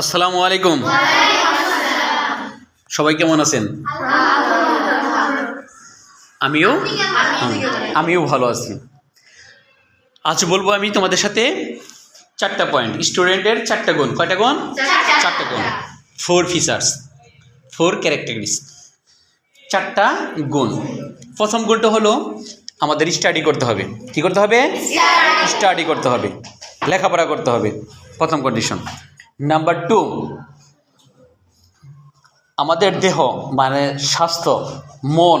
আসসালামু আলাইকুম। সবাই কেমন আছেন? আমিও? আমিও ভালো আছি। আজ বলব আমি তোমাদের সাথে চারটা পয়েন্ট স্টুডেন্টের চারটা গুণ। কয়টা গুণ? চারটা গুণ। ফোর ফিচার্স ফোর ক্যারেক্টারিস চারটা গুণ। প্রথম গুণটা হলো আমাদের স্টাডি করতে হবে। কি করতে হবে? স্টাডি করতে হবে। লেখাপড়া করতে হবে। প্রথম কন্ডিশন নাম্বার টু আমাদের দেহ মানে স্বাস্থ্য মন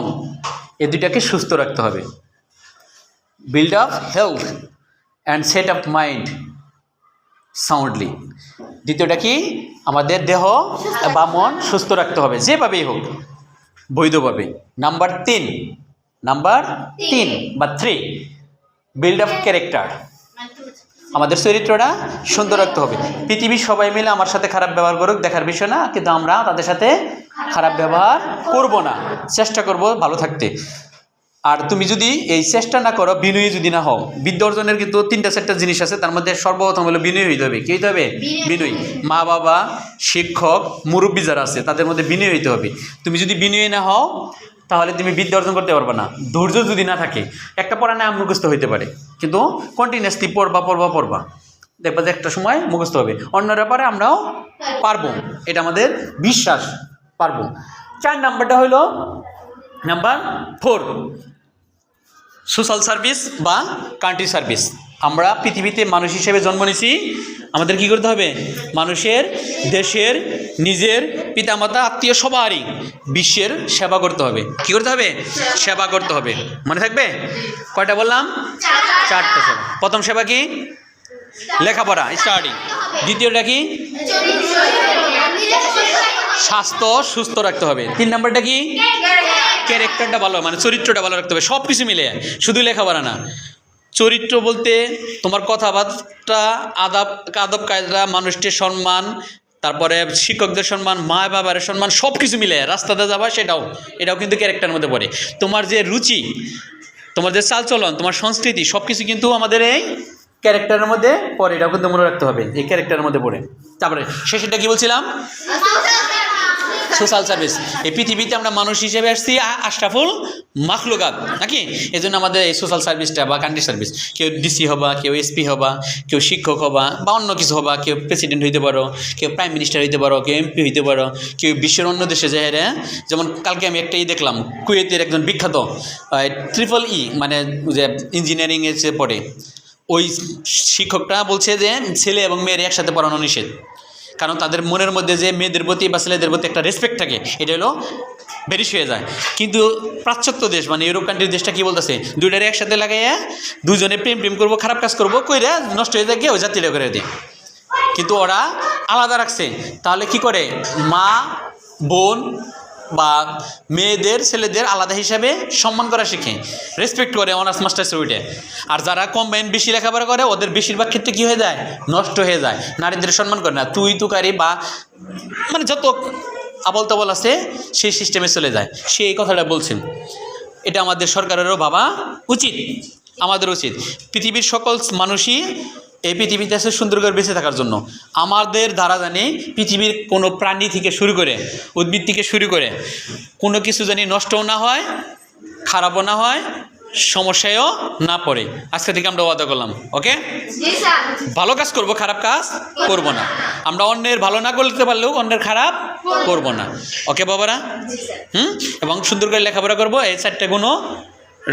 এ দুইটাকে সুস্থ রাখতে হবে। Build up health and set up mind soundly দ্বিতীয়টা কি? আমাদের দেহ বা মন সুস্থ রাখতে হবে যেভাবেই হোক বৈধভাবে। নাম্বার তিন নাম্বার তিন বা থ্রি বিল্ড আপ ক্যারেক্টার আমাদের চরিত্রটা সুন্দর রাখতে হবে। পৃথিবীর সবাই মিলে আমার সাথে খারাপ ব্যবহার করুক দেখার বিষয় না কিন্তু আমরা তাদের সাথে খারাপ ব্যবহার করব না। চেষ্টা করব ভালো থাকতে। আর তুমি যদি এই চেষ্টা না করো বিনয়ী যদি না হও বিদ্যা অর্জনের কিন্তু তিনটা চারটা জিনিস আছে তার মধ্যে সর্বপ্রথম হলো বিনয়ী হইতে হবে। কি হইতে হবে? বিনয়ী। মা বাবা শিক্ষক মুরব্বী যারা আছে তাদের মধ্যে বিনয়ী হইতে হবে। তুমি যদি বিনয়ী না হও তাহলে তুমি বিদ্যা অর্জন করতে পারবে না। ধৈর্য যদি না থাকে, একটা পড়া না মুখস্থ হইতে পারে, কিন্তু কন্টিনিউসলি পড়বা পড়বা পড়বা। দেখবা যে একটা সময় মুখস্থ হবে। অন্যরা পারে আমরাও পারব। এটা আমাদের বিশ্বাস, পারব। চার নাম্বারটা হলো নাম্বার ফোর। সোশ্যাল সার্ভিস বা কান্ট্রি সার্ভিস আমরা পৃথিবীতে মানুষ হিসেবে জন্ম নিছি আমাদের কি করতে হবে? মানুষের দেশের নিজের পিতামাতা আত্মীয় সবারই বিশ্বের সেবা করতে হবে। কি করতে হবে? সেবা করতে হবে। মনে থাকবে? কয়টা বললাম? চারটা সেবা। প্রথম সেবা কি? লেখাপড়া স্টাডি দ্বিতীয়টা কি? স্বাস্থ্য সুস্থ রাখতে হবে। তিন নম্বরটা কি? ক্যারেক্টারটা ভালো মানে চরিত্রটা ভালো রাখতে হবে। সব কিছু মিলে শুধু লেখাপড়া না। চরিত্র বলতে তোমার কথাবার্তা, আদাব, আদব কায়দা, মানুষটির সম্মান, তারপরে শিক্ষকদের সম্মান, মা বাবার সম্মান সব কিছু মিলে রাস্তাতে যাবা, সেটাও, এটাও কিন্তু ক্যারেক্টারের মধ্যে পড়ে। তোমার যে রুচি, তোমার যে চালচলন, তোমার সংস্কৃতি সব কিছু কিন্তু আমাদের এই ক্যারেক্টারের মধ্যে পড়ে, এটাও কিন্তু মনে রাখতে হবে, এই ক্যারেক্টারের মধ্যে পড়ে। তারপরে শেষেরটা কি বলছিলাম? সোশ্যাল সার্ভিস এই পৃথিবীতে আমরা মানুষ হিসেবে আসছি আশরাফুল মাখলুকাত, নাকি? এই জন্য আমাদের এই সোশ্যাল সার্ভিসটা বা কান্ট্রি সার্ভিস কেউ ডিসি হবা, কেউ এসপি হবা, কেউ শিক্ষক হবা, বা অন্য কিছু হবা, কেউ প্রেসিডেন্ট হইতে পারো, কেউ প্রাইম মিনিস্টার হইতে পারো, কেউ এমপি হইতে পারো, কেউ বিশ্বের অন্য দেশে যায় হ্যাঁ যেমন কালকে আমি একটাই দেখলাম, কুয়েতের একজন বিখ্যাত ট্রিপল ই মানে যে ইঞ্জিনিয়ারিংয়ে যে পড়ে ওই শিক্ষকটা বলছে যে ছেলে এবং মেয়ের একসাথে পড়ানো নিষেধ। কারণ তাদের মনের মধ্যে যে মেয়েদের প্রতি বা ছেলেদের প্রতি একটা রেসপেক্ট থাকে, এটা হলো বেরিশ হয়ে যায়। কিন্তু পাশ্চাত্য দেশ মানে ইউরোপ কান্ট্রির দেশটা কী বলতেছে? দুইটারে একসাথে লাগাইয়া দুজনে প্রেম প্রেম করব, খারাপ কাজ করব, কইরা নষ্ট হয়ে যায় গিয়ে ওই জাতিটা করে দেয় কিন্তু ওরা আলাদা রাখছে। তাহলে কি করে? মা, বোন বা মেয়েদের, ছেলেদের আলাদা হিসাবে সম্মান করা শিখে। রেসপেক্ট করে অনার্স মাস্টার্সে উঠে। আর যারা কম্বাইন বেশি লেখাপড়া করে, ওদের বেশিরভাগ ক্ষেত্রে কী হয়ে যায়? নষ্ট হয়ে যায়। নারীদের সম্মান করে না। তুই, তুকারি বা মানে যত আবল তাবল আছে, সেই সিস্টেমে চলে যায়। সে এই কথাটা বলছেন এটা আমাদের সরকারেরও ভাবা উচিত। আমাদের উচিত। পৃথিবীর সকল মানুষই এই পৃথিবীতে আছে সুন্দর করে বেঁচে থাকার জন্য। আমাদের দ্বারা জানি পৃথিবীর কোনো প্রাণী থেকে শুরু করে উদ্ভিদ থেকে শুরু করে কোনো কিছু জানি নষ্টও না হয় খারাপও না হয় সমস্যায়ও না পড়ে। আজকে থেকে আমরা ওয়াদা করলাম ওকে? ভালো কাজ করব খারাপ কাজ করব না। আমরা অন্যের ভালো না করতে পারলেও অন্যের খারাপ করব না। ওকে বাবারা? হুম? এবং সুন্দর করে লেখাপড়া করব এই চারটে গুণও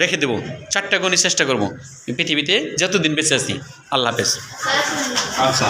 রেখে দেবো। চারটা গণি চেষ্টা করব। পৃথিবীতে যতদিন বেঁচে আছি আল্লাহ হাফেজ। আচ্ছা।